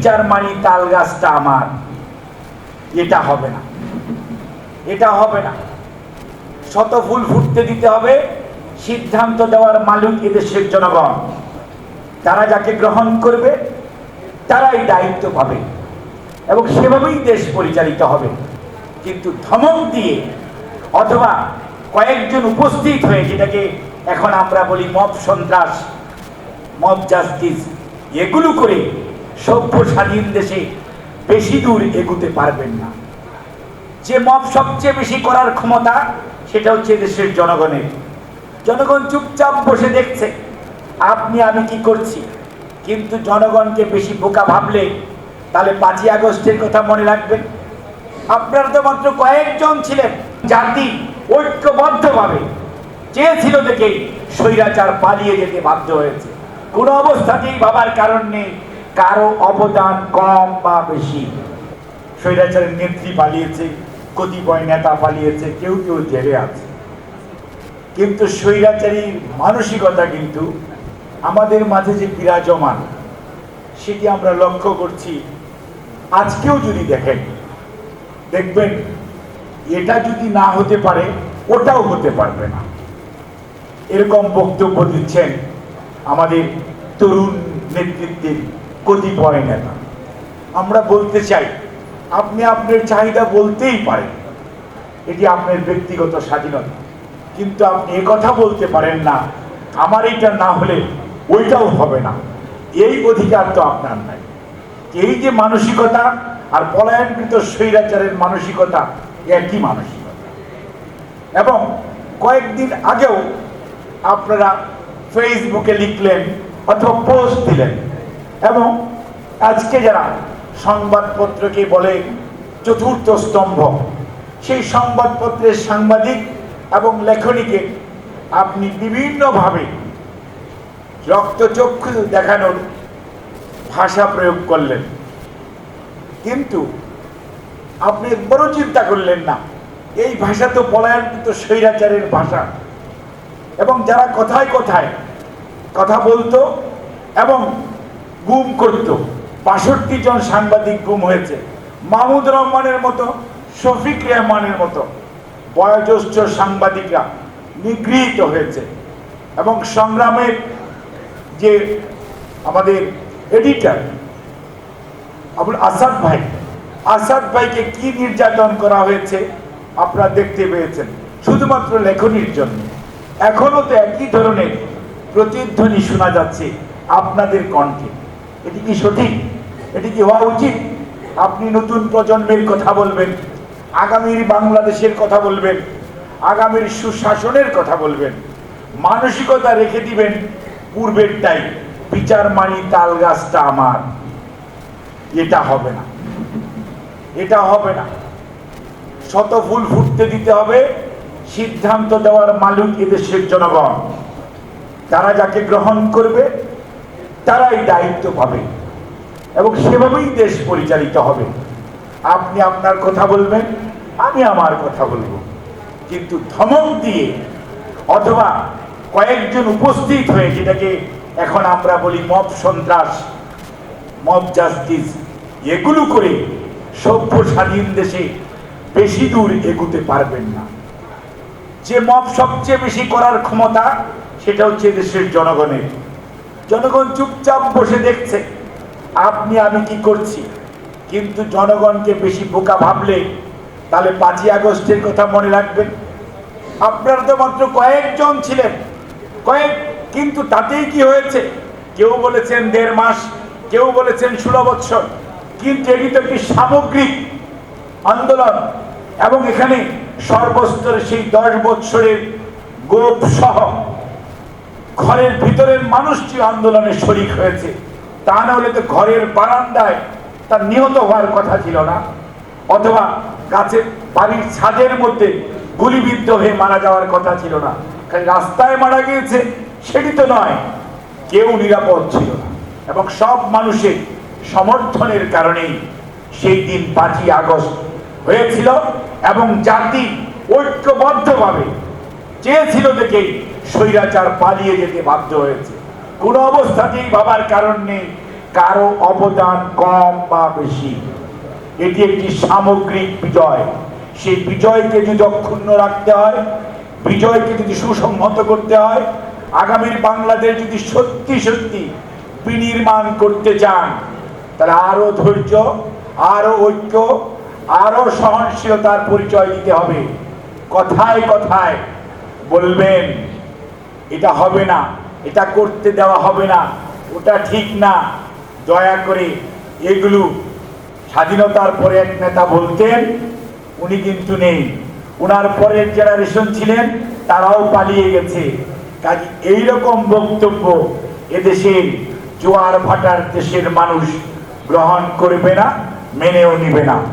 বিচার মানি তাল গাছটা আমার। এটা হবে না। এটা হবে না। শত ফুল ফুটতে দিতে হবে, সিদ্ধান্ত দেওয়ার মালিক এদেশের জনগণ। তারা যাকে গ্রহণ করবে, তারাই দায়িত্ব পাবে। এবং সেভাবেই দেশ পরিচালিত হবে। কিন্তু ধমক দিয়ে অথবা কয়েকজন উপস্থিত হয়ে যেটাকে এখন আমরা বলি মব সন্ত্রাস, মব জাস্টিস, এগুলো করে সভ্য স্বাধীন দেশে বেশি দূর এগুতে পারবেন না। যে মব সবচেয়ে বেশি করার ক্ষমতা, সেটা হচ্ছে দেশের জনগণের। জনগণ চুপচাপ বসে দেখছে, আপনি, আমি কি করছি? কিন্তু জনগণকে বেশি বোকা ভাবলে, তাহলে পাঁচই আগস্টের কথা মনে রাখবেন? আপনারা তো মাত্র কয়েকজন ছিলেন, জাতি ঐক্যবদ্ধভাবে। চেয়েছিল দেখেই স্বৈরাচার পালিয়ে যেতে বাধ্য হয়েছে। কোনো অবস্থাতেই ভাবার কারণ নেই কারও অবদান কম বা বেশি। স্বৈরাচারের নেত্রী পালিয়েছে, কতিপয় নেতা পালিয়েছে, কেউ কেউ জেলে আছে। কিন্তু স্বৈরাচারীর মানসিকতা কিন্তু আমাদের মাঝে যে বিরাজমান, সেটি আমরা লক্ষ্য করছি। আজকেও যদি দেখেন, দেখবেন, এটা যদি না হতে পারে, ওটাও হতে পারবে না। এরকম বক্তব্য দিচ্ছেন আমাদের তরুণ নেতৃত্বের কতিপয় নেতা। আমরা বলতে চাই, আপনি আপনার চাহিদা বলতেই পারেন। এটি আপনার ব্যক্তিগত স্বাধীনতা। কিন্তু আপনি কথা বলতে পারেন না, আমার এটা না হলে ওইটাও হবে না। এই অধিকার তো আপনার নাই। এই যে মানসিকতা আর পলায়নকৃত স্বৈরাচারের মানসিকতা একই মানসিকতা। এবং কয়েকদিন আগেও আপনারা ফেসবুকে লিখলেন অথবা পোস্ট দিলেন। এবং আজকে যারা সংবাদপত্রকে বলে চতুর্থ স্তম্ভ, সেই সংবাদপত্রের সাংবাদিক এবং লেখনীকে আপনি বিভিন্নভাবে রক্তচক্ষু দেখানোর ভাষা প্রয়োগ করলেন। কিন্তু আপনি একবারও চিন্তা করলেন না, এই ভাষা তো পলায়নকৃত স্বৈরাচারের ভাষা। এবং যারা কথায় কথায় কথা বলতো এবং গুম করত। বাষট্টি জন সাংবাদিক গুম হয়েছে। মাহমুদ রহমানের মতো, শফিক রেহমানের মতো বয়োজ্যেষ্ঠ সাংবাদিকরা নিগৃহীত হয়েছে। এবং সংগ্রামের যে আমাদের এডিটার আবুল আসাদ ভাই, আসাদ ভাইকে কি নির্যাতন করা হয়েছে আপনারা দেখতে পেয়েছেন, শুধুমাত্র লেখনির জন্য। এখনও তো একই ধরনের প্রতিধ্বনি শোনা যাচ্ছে আপনাদের কণ্ঠে। এটি কি সঠিক? এটি কি হওয়া উচিত? আপনি নতুন প্রজন্মের কথা বলবেন, আগামীর বাংলাদেশের কথা বলবেন, আগামীর সুশাসনের কথা বলবেন। মানসিকতা রেখে দিবেন পূর্বেরটাই বিচার মানি তাল গাছটা আমার। এটা হবে না। এটা হবে না। শত ফুল ফুটতে দিতে হবে, সিদ্ধান্ত দেওয়ার মালিক এদেশের জনগণ। তারা যাকে গ্রহণ করবে তারাই দায়িত্ব পাবে এবং সেভাবেই দেশ পরিচালিত হবে। আপনি আপনার কথা বলবেন, আমি আমার কথা বলব। কিন্তু ধমক দিয়ে অথবা কয়েকজন উপস্থিত হয়ে যেটাকে এখন আমরা বলি মব সন্ত্রাস, মব জাস্টিস, এগুলো করে সভ্য স্বাধীন দেশে বেশি দূর এগুতে পারবেন না। যে মব সবচেয়ে বেশি করার ক্ষমতা, সেটা হচ্ছে দেশের জনগণের। জনগণ চুপচাপ বসে দেখছে, আপনি, আমি কি করছি? কিন্তু জনগণকে বেশি বোকা ভাবলে তাহলে পাঁচই আগস্টের কথা মনে রাখবেন। আপনারা তো মাত্র কয়েকজন ছিলেন, কয়েক, কিন্তু তাতেই কি হয়েছে? কেউ বলেছেন দেড় মাস, কেউ বলেছেন ষোলো বৎসর, কিন্তু এটি তো একটি সামগ্রিক আন্দোলন এবং এখানে সর্বস্তরে সেই দশ বৎসরের গোপ সহ ঘরের ভিতরের মানুষটি আন্দোলনে শরিক হয়েছে, তা না হলে তো ঘরের বারান্দায় তার নিহত হওয়ার কথা ছিল না। অথবা গাছের বাড়ির ছাদের মধ্যে গুলিবিদ্ধ হয়ে মারা যাওয়ার কথা ছিল না। রাস্তায় মারা গিয়েছে সেটি তো নয়, কেউ নিরাপদ ছিল না। এবং সব মানুষের সমর্থনের কারণেই সেই দিন পাঁচই আগস্ট হয়েছিল এবং জাতি ঐক্যবদ্ধভাবে চেয়েছিল দেখেই স্বৈরাচার পালিয়ে যেতে বাধ্য হয়েছে। কোনো অবস্থাতেই ভাবার কারণ নেই, কারও অবদান কম বা বেশি। এটি একটি সামগ্রিক বিজয়। সেই বিজয়কে যদি অক্ষুণ্ণ রাখতে হয়, বিজয়কে যদি সুসংহত করতে হয়, আগামীর বাংলাদেশ যদি সত্যি সত্যি বিনির্মাণ করতে চান, তাহলে আরও ধৈর্য, আরও ঐক্য, আরও সহনশীলতার পরিচয় দিতে হবে। কথায় কথায় বলবেন, এটা হবে না, এটা করতে দেওয়া হবে না, ওটা ঠিক না। দয়া করে এগুলো স্বাধীনতার পরে এক নেতা বলতেন, উনি কিন্তু নেই। ওনার পরের জেনারেশন ছিলেন, তারাও পালিয়ে গেছে। কাজে এইরকম বক্তব্য এদেশের জোয়ার ভাটার দেশের মানুষ গ্রহণ করবে না, মেনেও নিবে না।